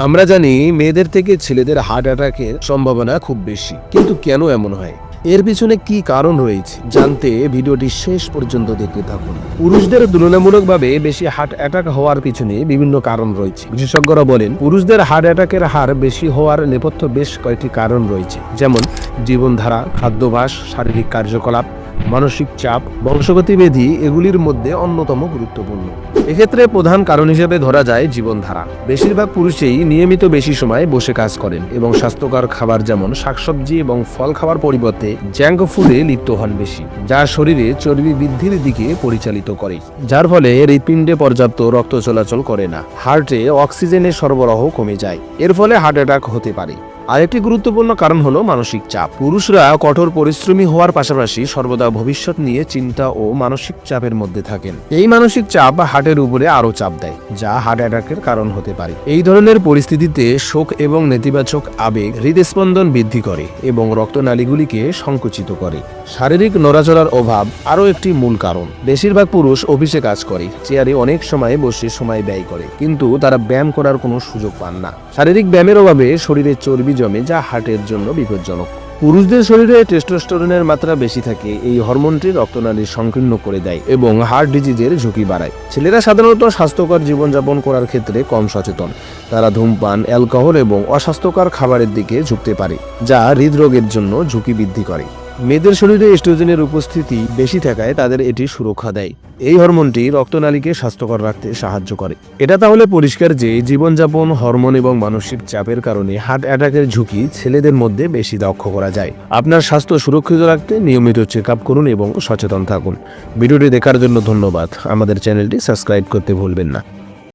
আমরা জানি মেয়েদের থেকে ছেলেদের হার্ট অ্যাটাকের সম্ভাবনা খুব বেশি। কিন্তু কেন এমন হয়? এর পিছনে কি কারণ রয়েছে? জানতে ভিডিওটি শেষ পর্যন্ত দেখতে থাকুন। পুরুষদের তুলনামূলকভাবে বেশি হার্ট অ্যাটাক হওয়ার পিছনে বিভিন্ন কারণ রয়েছে। বিশেষজ্ঞরা বলেন, পুরুষদের হার্ট অ্যাটাকের হার বেশি হওয়ার নেপথ্য বেশ কয়েকটি কারণ রয়েছে। যেমন, জীবনধারা, খাদ্যাভ্যাস, শারীরিক কার্যকলাপ মানসিক চাপ বংশগতি ব্যাধি এগুলির মধ্যে অন্যতম গুরুত্বপূর্ণ। এক্ষেত্রে প্রধান কারণ হিসেবে ধরা যায় জীবনধারা। বেশিরভাগ পুরুষেই নিয়মিত বেশি সময় বসে কাজ করেন এবং স্বাস্থ্যকর খাবার যেমন শাকসবজি এবং ফল খাওয়ার পরিবর্তে জ্যাঙ্ক ফুডে লিপ্ত হন বেশি, যা শরীরে চর্বি বৃদ্ধির দিকে পরিচালিত করে। যার ফলে হৃৎপিণ্ডে পর্যাপ্ত রক্ত চলাচল করে না, হার্টে অক্সিজেনের সরবরাহ কমে যায়। এর ফলে হার্ট অ্যাটাক হতে পারে। আরেকটি গুরুত্বপূর্ণ কারণ হলো মানসিক চাপ। পুরুষরা কঠোর পরিশ্রমী হওয়ার পাশাপাশি সর্বদা ভবিষ্যৎ নিয়ে চিন্তা ও মানসিক চাপের মধ্যে থাকেন। এই মানসিক চাপ হার্টের উপরে আরও চাপ দেয়, যা হার্ট অ্যাটাকের কারণ হতে পারে। এই ধরনের পরিস্থিতিতে শোক এবং নেতিবাচক আবেগ হৃদস্পন্দন বৃদ্ধি করে এবং রক্তনালীগুলিকে সংকুচিত করে। শারীরিক নড়াচড়ার অভাব আরও একটি মূল কারণ। বেশিরভাগ পুরুষ অফিসে কাজ করে, চেয়ারে অনেক সময় বসে সময় ব্যয় করে, কিন্তু তারা ব্যায়াম করার কোনো সুযোগ পান না। শারীরিক ব্যায়ামের অভাবে শরীরে চর্বি জমে যা হার্টের জন্য বিপজ্জনক। পুরুষদের শরীরে টেস্টোস্টেরনের মাত্রা বেশি থাকে, এই হরমোনটি রক্তনালী সংকীর্ণ করে দেয় এবং হার্ট ডিজিজের ঝুঁকি বাড়ায়। ছেলেরা সাধারণত স্বাস্থ্যকর জীবনযাপন করার ক্ষেত্রে কম সচেতন। তারা ধূমপান, অ্যালকোহল এবং অস্বাস্থ্যকর খাবারের দিকে ঝুঁকতে পারে, যা হৃদরোগের জন্য ঝুঁকি বৃদ্ধি করে। মেয়েদের শরীরে এস্ট্রোজেনের উপস্থিতি বেশি থাকায় তাদের এটি সুরক্ষা দেয়। এই হরমোনটি রক্তনালীকে স্বাস্থ্যকর রাখতে সাহায্য করে। এটা তাহলে পরিষ্কার যে জীবনযাপন, হরমোন এবং মানসিক চাপের কারণে হার্ট অ্যাটাকের ঝুঁকি ছেলেদের মধ্যে বেশি দক্ষ করা যায়। আপনার স্বাস্থ্য সুরক্ষিত রাখতে নিয়মিত চেক আপ করুন এবং সচেতন থাকুন। ভিডিওটি দেখার জন্য ধন্যবাদ। আমাদের চ্যানেলটি সাবস্ক্রাইব করতে ভুলবেন না।